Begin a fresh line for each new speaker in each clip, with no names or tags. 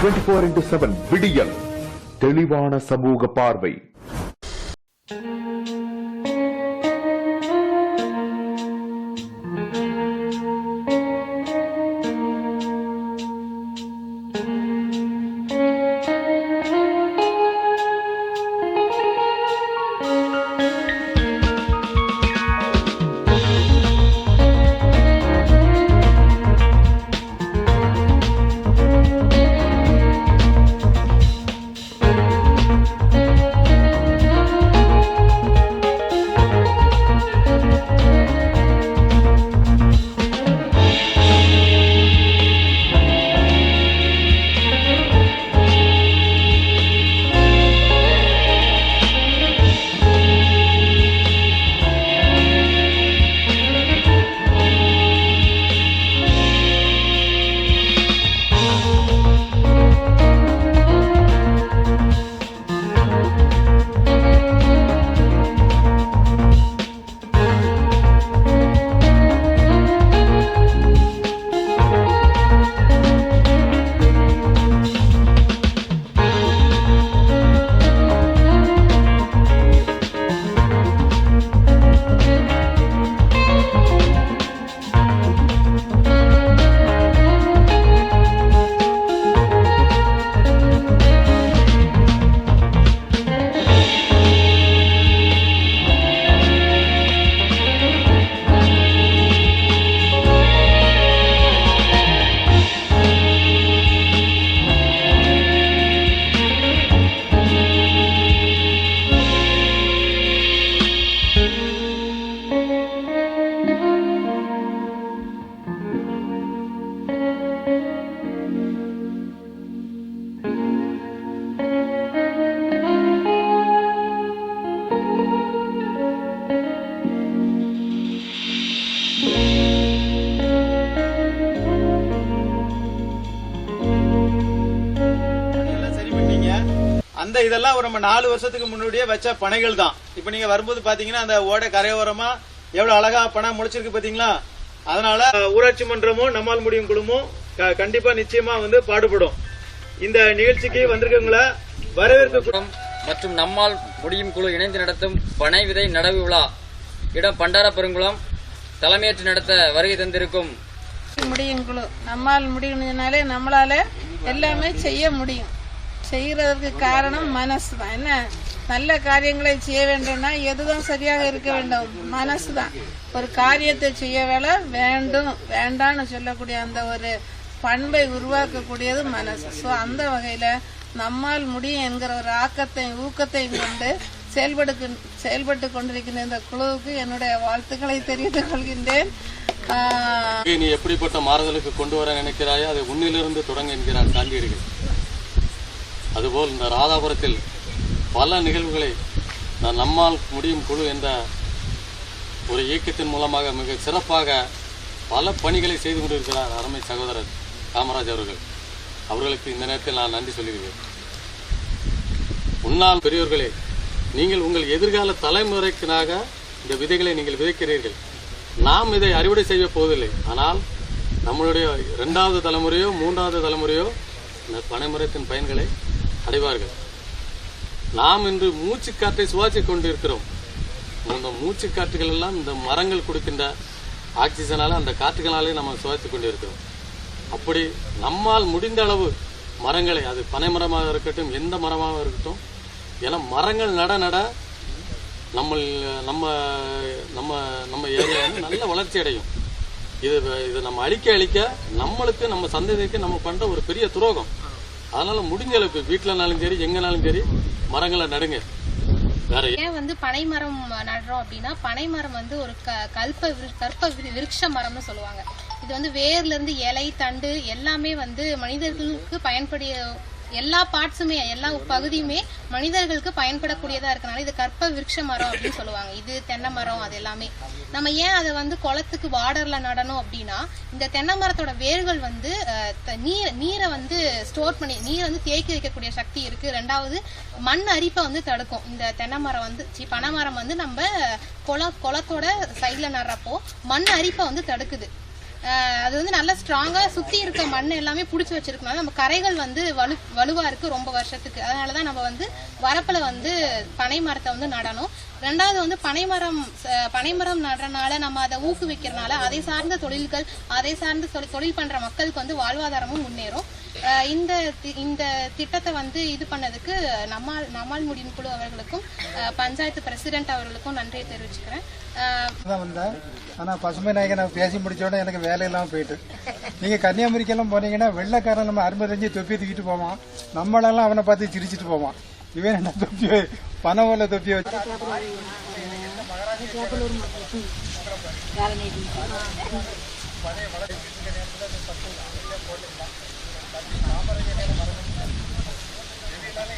Twenty four into seven விடியல். தெளிவான சமூக பார்வை.
அந்த இதெல்லாம் நம்ம நாலு வருஷத்துக்கு முன்னாடியே வச்ச பனைகள் தான். இப்ப நீங்க வரும்போது பாத்தீங்கன்னா அந்த ஓடை கரையோரமா எவ்வளவு அழகா பனை முளைச்சிருக்கு பாத்தீங்களா? அதனால ஊராட்சி மன்றமும் நம்மால் முடியும் குழுமம் க- கண்டிப்பா நிச்சயமா வந்து பாடுபடும். இந்த நிகழ்ச்சிக்கு வந்திருக்கவங்கள வரவேற்க
குளம் மற்றும் நம்மால் முடியும் குழு இணைந்து நடத்தும் பனை விதை நடவு விழா. இடம் பண்டார பெருங்குளம் தலைமையேற்று நடத்த வருகை தந்திருக்கும்.
முடியும் குழு. நம்மால் முடியும்னாலே நம்மளால எல்லாமே செய்ய முடியும். செய்யறதுக்கு காரணம் மனசு தான். என்ன? நல்ல காரியங்களை செய்ய வேண்டும்னா எதுதான் சரியாக இருக்க வேண்டும்? மனசு தான். ஒரு காரியத்தை செய்ய வேலை வேண்டும். வேண்டாம்னு சொல்லக்கூடிய அந்த ஒரு பண்பை உருவாக்கக்கூடியது மனசு. ஸோ அந்த வகையில நம்மால் முடியும் என்கிற ஒரு ஆக்கத்தையும் ஊக்கத்தையும் கொண்டு செயல்படு செயல்பட்டு கொண்டிருக்கின்ற இந்த குழுவுக்கு என்னுடைய வாழ்த்துக்களை தெரிவித்துக் கொள்கின்றேன்.
நீ எப்படிப்பட்ட மாறுதலுக்கு கொண்டு வர நினைக்கிறாயோ அதை உன்னிலிருந்து தொடங்க என்கிறார் காந்தியடிகள். அதுபோல் இந்த ராதாபுரத்தில் பல நிகழ்வுகளை நான் நம்மால் முடியும் குழு என்ற ஒரு இயக்கத்தின் மூலமாக மிக சிறப்பாக பல பணிகளை செய்து கொண்டிருக்கிறார் அருமை சகோதரர் காமராஜ் அவர்கள். அவர்களுக்கு இந்த நேரத்தில் நான் நன்றி சொல்லுகிறேன் முன்னாள் பெரியோர்களே நீங்கள் உங்கள் எதிர்கால தலைமுறைக்காக இந்த விதைகளை நீங்கள் விதைக்கிறீர்கள். நாம் இதை அறுவடை செய்ய போவதில்லை. ஆனால் நம்மளுடைய இரண்டாவது தலைமுறையோ மூன்றாவது தலைமுறையோ இந்த பனைமரத்தின் பயன்களை அடைவார்கள் நாம் இன்று மூச்சு காற்றை சுவாசிக் கொண்டிருக்கிறோம். அந்த மூச்சு காற்றுகள் எல்லாம் இந்த மரங்கள் கொடுக்கின்ற ஆக்சிஜனால அந்த காற்றுகளாலே நம்ம சுவாசித்துக் கொண்டிருக்கிறோம். அப்படி நம்மால் முடிந்த அளவு மரங்களை அது பனை மரமாக இருக்கட்டும் எந்த மரமாக இருக்கட்டும் ஏன்னா மரங்கள் நட நட நம்ம நம்ம நம்ம நம்ம ஏரியா வந்து நல்ல வளர்ச்சி அடையும். இது இதை நம்ம அழிக்க அழிக்க நம்மளுக்கு நம்ம சந்ததிக்கு நம்ம பண்ணுற ஒரு பெரிய துரோகம். அதனால முடிஞ்ச அளவுக்கு வீட்டுலனாலும் சரி எங்கனாலும் சரி மரங்களை நடுங்க.
ஏன் வந்து பனை மரம் நடுறோம் அப்படின்னா பனை மரம் வந்து ஒரு க கல்ப விரு- கற்ப விருட்ச மரம்னு சொல்லுவாங்க. இது வந்து வேர்ல இருந்து இலை தண்டு எல்லாமே வந்து மனிதர்களுக்கு பயன்படிய எல்லா பார்ட்ஸுமே எல்லா பகுதியுமே மனிதர்களுக்கு பயன்படக்கூடியதா இருக்கனால இது கற்ப விருட்ச மரம் அப்படின்னு சொல்லுவாங்க. இது தென்னை மரம் அது எல்லாமே. நம்ம ஏன் அதை வந்து குளத்துக்கு வாடர்ல நடணும் அப்படின்னா இந்த தென்னை மரத்தோட வேர்கள் வந்து நீர் நீரை வந்து ஸ்டோர் பண்ணி நீரை வந்து தேக்கி வைக்கக்கூடிய சக்தி இருக்கு. ரெண்டாவது மண் அரிப்பை வந்து தடுக்கும். இந்த தென்னை மரம் வந்து சி பனை மரம் வந்து நம்ம குள குளத்தோட சைடில் நடுறப்போ மண் அரிப்பை வந்து தடுக்குது. அது வந்து நல்லா ஸ்ட்ராங்காக சுற்றி இருக்க மண் எல்லாமே பிடிச்சி வச்சிருக்கனால நம்ம கரைகள் வந்து வலு வலுவாக இருக்குது ரொம்ப வருஷத்துக்கு. அதனாலதான் நம்ம வந்து வரப்பில் வந்து பனை மரத்தை வந்து நடணும். ரெண்டாவது வந்து பனைமரம் பனைமரம் நடுறனால நம்ம அதை ஊக்குவிக்கிறனால அதை சார்ந்த தொழில்கள் அதை சார்ந்த தொழில் தொழில் மக்களுக்கு வந்து வாழ்வாதாரமும் முன்னேறும். இந்த தி- இந்த திட்டத்தை வந்து இது பண்ணதுக்கு நம்மால் நம்மால் முடியும் குழு அவர்களுக்கும் பஞ்சாயத்து பிரசிடென்ட் அவர்களுக்கும் நன்றியை தெரிவிச்சுக்கிறேன்.
தான் வந்தேன் ஆனால் பசுமை நாயகன் நான் பேசி முடிச்ச உடனே எனக்கு வேலை இல்லாமல் போயிட்டு. நீங்கள் கன்னியாகுமரிக்கெல்லாம் போனீங்கன்னா வெள்ளைக்காரன் நம்ம அரும்பதஞ்சு தொப்பி தூக்கிட்டு போவான். நம்மளெல்லாம் அவனை பார்த்து சிரிச்சிட்டு போவான். இவன் என்ன தொப்பி பனை ஓலை தொப்பி வச்சு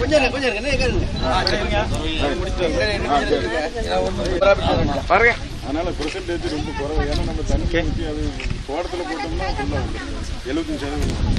விஜய்
அதனால பெர்சன்டேஜ் ரொம்ப குறைவு. ஏன்னா நம்ம தண்ணி ஊத்தி அது தோட்டத்தில் போட்டோம்னா ஃபுல்லாக உண்டு எழுபத்தஞ்சு சதவீதம்.